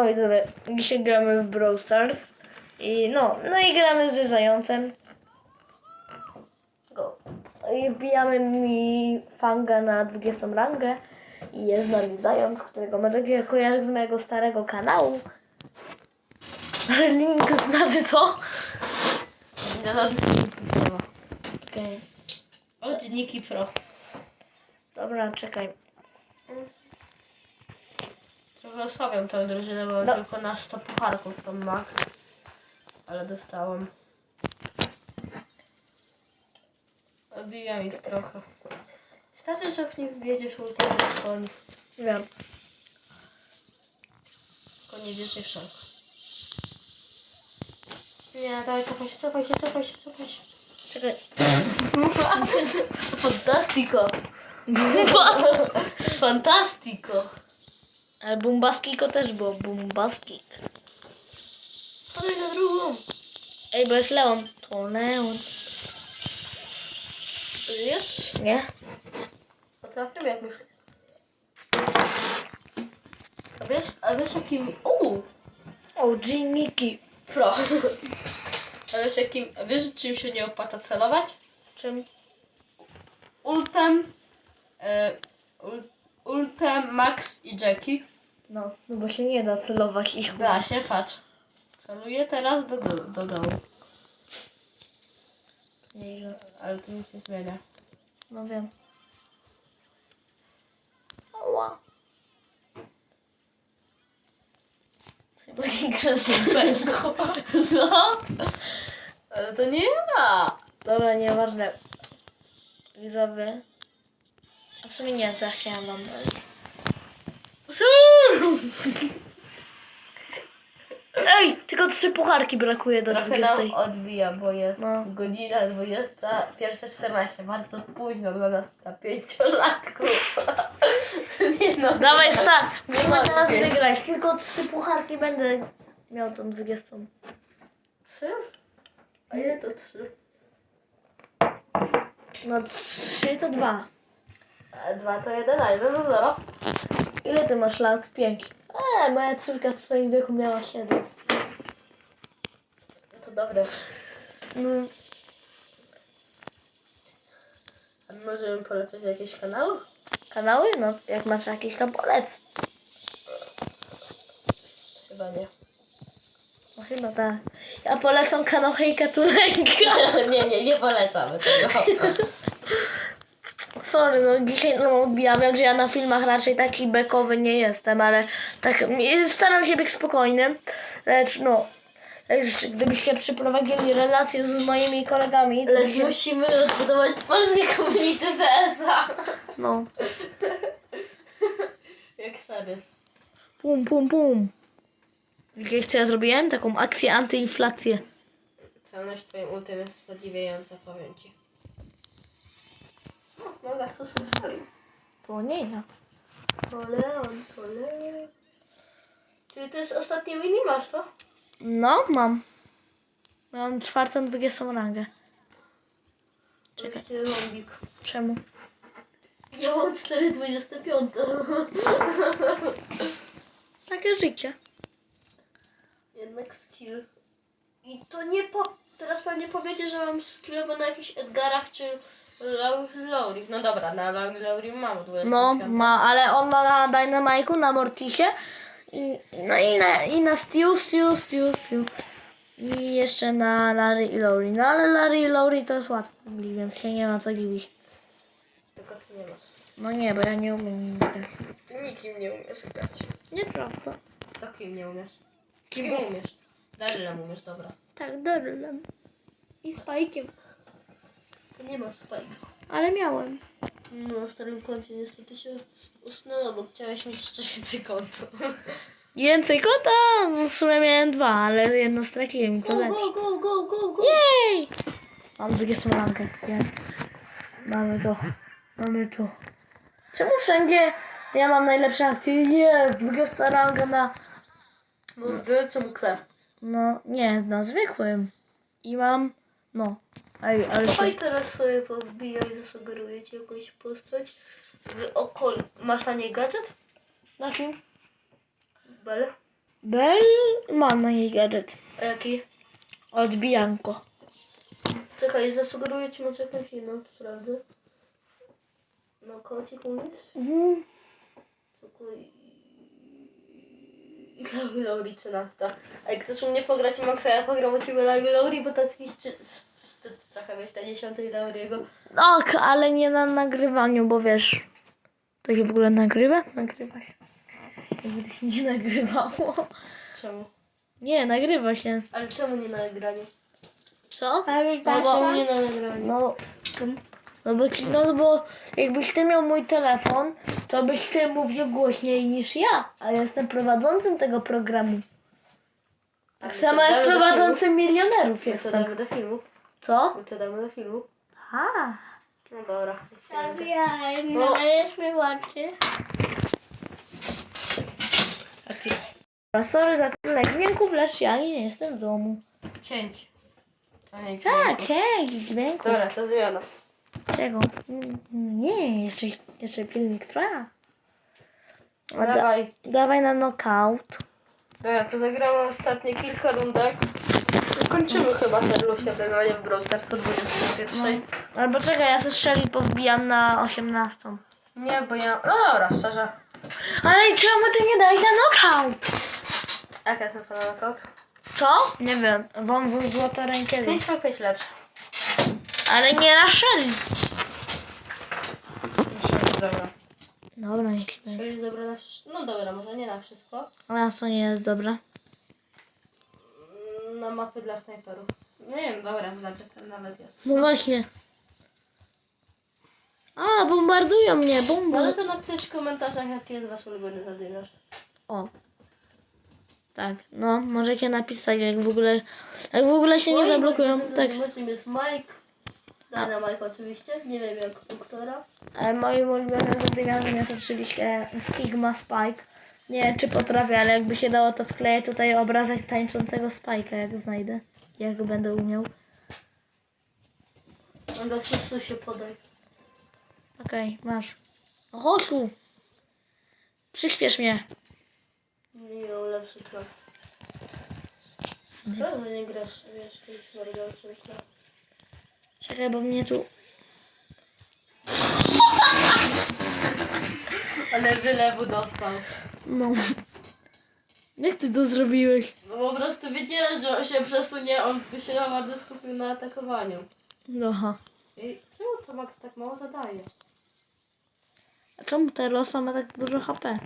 Oj, sobie, dzisiaj gramy w Brawl Stars. I no, no i gramy ze zającem. Go. I wbijamy mi fanga na 20 rangę. I jest z nami zając, którego możecie kojarzyć z mojego starego kanału. Link znaczy co? Okej. Od Niki Pro. Dobra, czekaj. Trochę osłabiam tę drużynę, bo No. tylko na 100 pucharków tam ma. Ale dostałam. Odbijam ich trochę. Wystarczy, że w nich wjedziesz ultem bez koni. Wiem. Tylko nie wierzę w szok. Nie, dawaj, cofaj się, cofaj się, cofaj się, cofaj się. Czekaj. Fantastico! Fantastico! Ale Bombastiko też było. Bombastik. Podaj na drugą. Ej, bo jest Leon. To Leon. Wiesz? Nie? Potrafię jak już. A wiesz, a wiesz jakim... Uuu! OG Miki. Pro. A wiesz jakim... A wiesz czym się nie opłaca celować? Czym? Ultem... Ul, ultem, Max i Jackie. No, no bo się nie da celować ich. Da się, patrz. Celuję teraz do, do, do dołu. Nieźle. Ale to nic nie zmienia. No wiem. Ała. Chyba nie gra z Bengo. Co? Ale to nie ja. Dobra, nieważne. Widzowie. A w sumie nie, co ja chciałam wam powiedzieć. Ej, tylko trzy pucharki brakuje do Trochę 20. nam odbija, bo jest No. godzina 21.14. Bardzo późno dla nas na pięciolatków. nie no. Dawaj! Nie Musimy ma teraz wygrać. Tylko trzy pucharki będę miał tą 20. Trzy? A ile to trzy? No trzy to dwa. A dwa to jeden, a jeden to zero. Ile ty masz lat? Pięć. Eee, moja córka w swoim wieku miała siedem. No to dobre. No, A my możemy polecieć jakieś kanały? kanały? No, jak masz jakieś to polec. Chyba nie. No chyba tak. Ja polecam kanał Hejka Tulenka. nie, nie, nie polecamy tego. Sorry, no dzisiaj no, odbijam, jak że ja na filmach raczej taki bekowy nie jestem, ale tak staram się być spokojny. Lecz no, lecz gdybyście przeprowadzili relacje z moimi kolegami, to Lecz byście- musimy odbudować polskie komunity VS-a. no, Jak szeryf. pum, pum, pum. Widzicie, co ja zrobiłem? Taką akcję antyinflację. Celność twoim ultem jest zadziwiająca, powiem ci. Noga suszy szali. To nie ja. To Leon, to Leon. Czyli to jest ostatnie mini masz to? No, mam. Mam czwartą, dwudziestą rangę. Czekaj. Lombik. Czemu? Ja mam 4,25. Takie życie. Jednak skill. I to nie po... Teraz pewnie powiecie, że mam skillowe na jakichś Edgarach czy Lau- Laurie. No dobra, na Lau- Laurie mam 25. No, ma, ale on ma na Dynamike'u, na Mortisie i, no i na, i na Stew, Stew, Stew, Stew. I jeszcze na Larry i Lowry. No ale Larry i Lowry to jest łatwo, więc się nie ma co dziwić. Tylko ty nie masz. No nie, bo ja nie umiem nigdy. Ty nikim nie umiesz grać. Nieprawda. To kim nie umiesz? Kim? Kim umiesz? Darylem umiesz, dobra. Tak, Darylem. I Spike'iem. To nie ma spajku. Ale miałem. No, na starym koncie niestety się usnęło, bo chciałeś mieć jeszcze więcej konto. Więcej kota! No w sumie miałem dwa, ale jedno straciłem i to Go, lepsze. go, go, go, go, go. Jej! Mam 20 rankę. Jest. Mamy to. Mamy to. Czemu wszędzie ja mam najlepsze akcje? Jest! 20 ranga na... Mordercą kle. No, nie, na zwykłym. I mam... No. Ej, ale się... Oj, teraz sobie powbijaj, zasugeruję ci jakąś postać. W okol... Masz na niej gadżet? Na kim? Bele? Bell ma na jej gadżet. A jaki? Odbijanko. Czekaj, zasugeruję ci może jakąś inną, prawda? No, kocik mówisz? Mhm. Czekaj. Lauri Lauri 13. A jak chcesz u mnie pograć Maxa, ja pogram u ciebie Lauri Lauri, bo to jest jakiś trochę mieć na 10 Lauriego. Ok, ale nie na nagrywaniu, bo wiesz. To się w ogóle nagrywa? Nagrywa się. Jakby to się nie nagrywało. Czemu? Nie, nagrywa się. Ale czemu nie na nagraniu? Co? No bo- czemu nie na nagraniu? No, no bo, no bo jakbyś ty miał mój telefon, to byś ty mówił głośniej niż ja, a ja jestem prowadzącym tego programu. Tak samo jak prowadzącym milionerów to jestem. damy do filmu. Co? No to damy do filmu. A, No dobra. Wiem, No. no jest mi. A ty? sorry za tyle dźwięków, lecz ja nie jestem w domu. Cięć. A nie, Tak, cięć dźwięku. Dobra, to zmiana. Czego? Mm, Nie, jeszcze, jeszcze filmik trwa. A da, Dawaj. dawaj na knockout. Dobra, to zagramy ostatnie kilka rundek. Kończymy chyba ten lusie wygranie w Brawl Stars o 21. Albo czekaj, ja ze Shelly powbijam na 18. Nie, bo ja... No dobra, szczerze. Ale czemu ty nie dałeś na knockout? Jaka jest na knockout? Co? Nie wiem, wąwóz złota rękiewicz. 5 na 5 lepsze. Ale nie na Shelly. Dobra. Dobra, niech Czyli jest dobre na. No dobra, może nie na wszystko. A na co nie jest dobre? Na mapy dla snajperów. Nie wiem, dobra, z gadżetem nawet jest. No właśnie. A, bombardują mnie, bomba. Możecie napisać w komentarzach, jaki jest wasz ulubiony zadymiarz. O. Tak, no, możecie napisać, jak w ogóle, jak w ogóle się nie zablokują. Tak. Zadymiarzem jest Mike. Dynamite oczywiście, nie wiem jak u która. Moim ulubionym zadymiarzem jest oczywiście Sigma Spike. Nie wiem, czy potrafię, ale jakby się dało, to wkleję tutaj obrazek tańczącego Spike'a, jak znajdę. Jak go będę umiał. Do susu się podaj. Okej, masz. Chodź tu. Przyspiesz mnie. Nie lepszy plan. Że nie grasz, wiesz, kimś morderczym źle. Czekaj, bo mnie tu... Ale wylewu dostał. No. Jak ty to zrobiłeś? No po prostu wiedziałem, że on się przesunie, on by się naprawdę skupił na atakowaniu. Aha. I czemu to Max tak mało zadaje? A czemu ta losa ma tak dużo HP?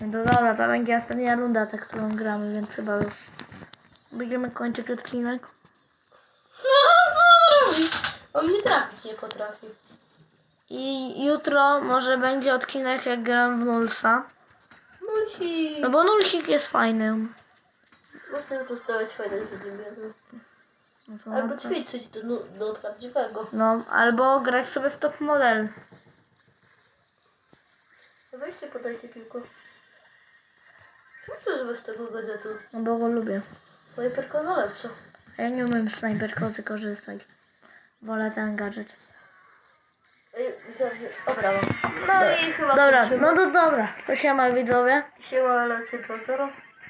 No to dobra, to będzie ostatnia runda, tak którą gramy, więc chyba już będziemy kończyć odcinek. On mi trafić nie potrafi. I jutro może będzie odcinek, jak gram w Nulsa. Musi. No bo Nulsik jest fajny. Można dostawać fajne zadymiary. No, co Albo na to? ćwiczyć do, nu- do prawdziwego. no, albo grać sobie w top model. No Weźcie, podajcie tylko. Czemu jest bez tego gadżetu? No bo go lubię. Snajperka za lepsza. A ja nie umiem z snajperkozy korzystać. Wolę ten gadżet. Mam. No i chyba Dobra, no to dobra. To się ma widzowie. Siema, lecie 2-0.